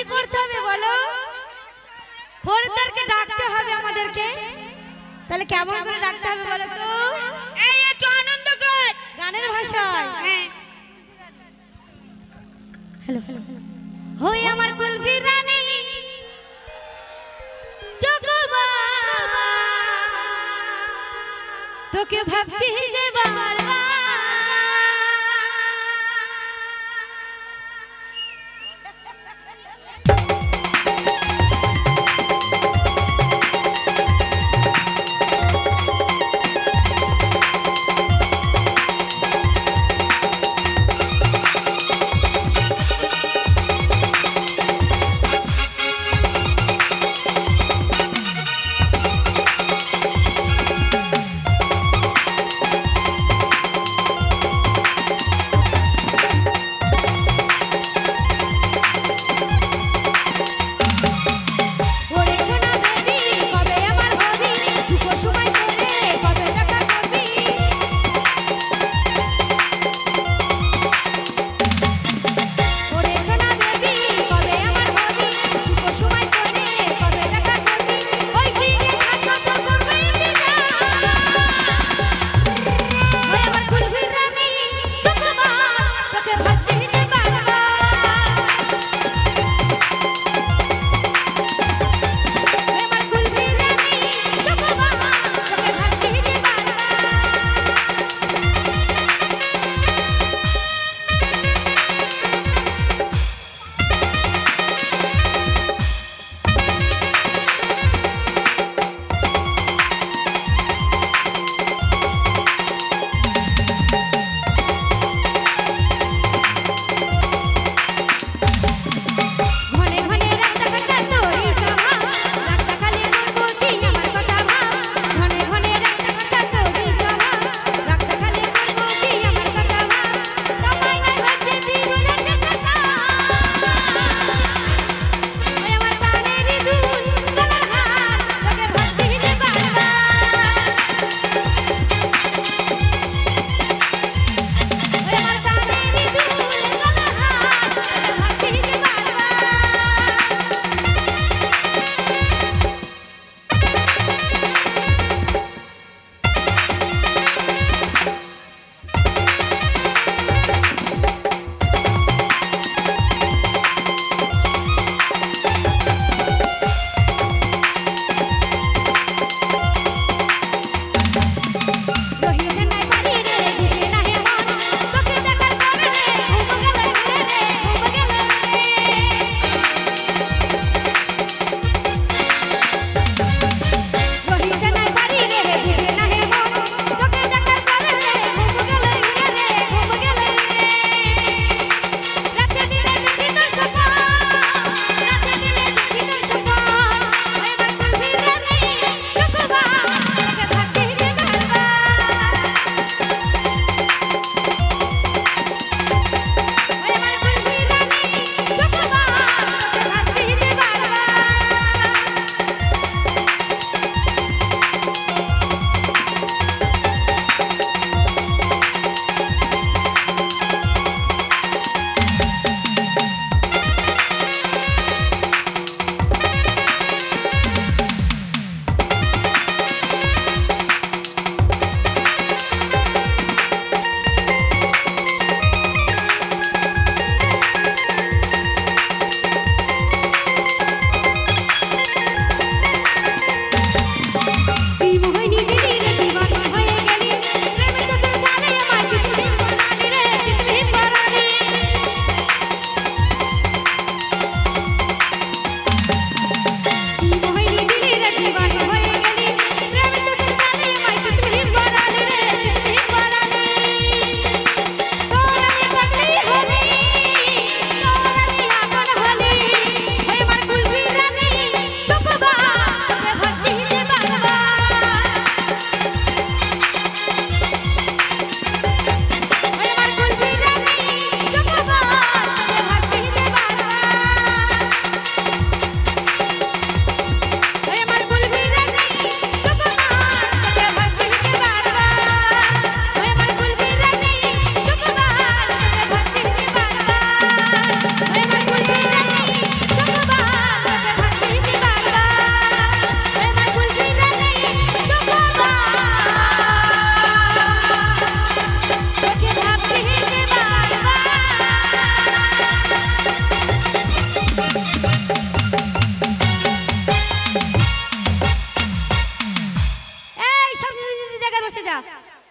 কি করতে হবে বলো? খরিদ্দারকে ডাকতে হবে আমাদেরকে। তাহলে কেমন করে ডাকতে হবে বলো তো? গানের ভাষায়। হই আমার কুলফি রানী তোকে ভাবছি যে বারবার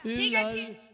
ঠিক আছে। লাল